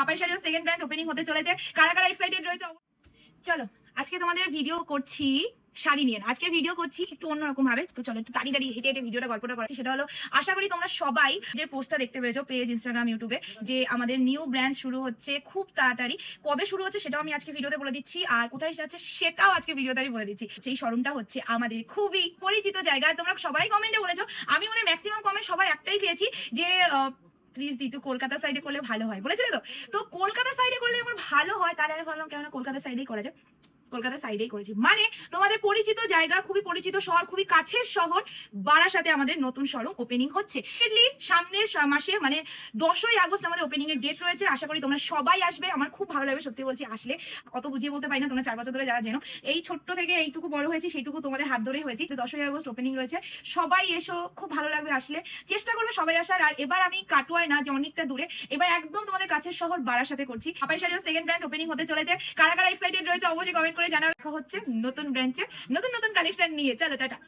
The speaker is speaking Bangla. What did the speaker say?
পাপাই শাড়ির সেকেন্ড ব্রাঞ্চ ওপেনিং হতে চলেছে। কারা কারা এক্সাইটেড রয়েছে চলো, আজকে তোমাদের ভিডিও করছি শাড়ি নিয়ে। আজকে ভিডিও করছি একটু অন্যরকম ভাবে। তো চলো একটু দাঁড়িয়ে দাঁড়িয়ে হেঁটে হেঁটে ভিডিওটা গল্পটা করছি সেটা হলো, আশা করি তোমরা সবাই যে পোস্টটা দেখতে পেয়েছ, পেজ ইনস্টাগ্রাম ইউটিউবে যে আমাদের নিউ ব্র্যান্ড শুরু হচ্ছে খুব তাড়াতাড়ি। কবে শুরু হচ্ছে সেটাও আমি আজকে ভিডিওতে বলে দিচ্ছি। আর কোথায় যাচ্ছে সেটাও আজকে ভিডিওতে আমি বলে দিচ্ছি। সেই শোরুমটা হচ্ছে আমাদের খুবই পরিচিত জায়গা। তোমরা সবাই কমেন্টে বলেছ। আমি মানে ম্যাক্সিমাম কমেন্ট সবার একটাই পেয়েছি যে প্লিজ দিতু, কলকাতা সাইডে করলে ভালো হয়। বলেছিলে তো? তো কলকাতা সাইডে করলে আমার ভালো হয়, তাহলে আমি ভাবলাম কেন কলকাতা সাইডেই করা যায় কলকাতা সাইডেই করেছি। মানে তোমাদের পরিচিত জায়গা, খুবই পরিচিত শহর, খুবই কাছের শহর বারাসাতে আমাদের নতুন শোরুম ওপেনিং হচ্ছে। সামনের মাসে মানে দশই আগস্ট আমাদের ওপেনিং এর ডেট রয়েছে। আশা করি তোমরা সবাই আসবে। আমার খুব ভালো লাগবে, সত্যি বলছি, আসলে অত বুঝিয়ে বলতে পারি না, তোমরা চার বছর ধরে যারা জেনো এই ছোট্ট থেকে এইটুকু বড় হয়েছে, সেইটুকু তোমাদের হাত ধরেই হয়েছে। দশই আগস্ট ওপেনিং রয়েছে। সবাই এসো, খুব ভালো লাগবে আসলে। চেষ্টা করবে সবাই আসার। আর এবার আমি কাটোয়ায় না, যে অনেকটা দূরে, এবার একদম তোমাদের কাছের শহর বারাসাতে করছি। শাড়ির সেকেন্ড ব্রাঞ্চ ওপেনিং হতে চলেছে। কারা কারা এক্সাইটেড রয়েছে, অবশ্যই কমেন্ট করে জানা রাখা হচ্ছে নতুন ব্রাঞ্চে নতুন নতুন কালেকশন নিয়ে। চলো টাটা।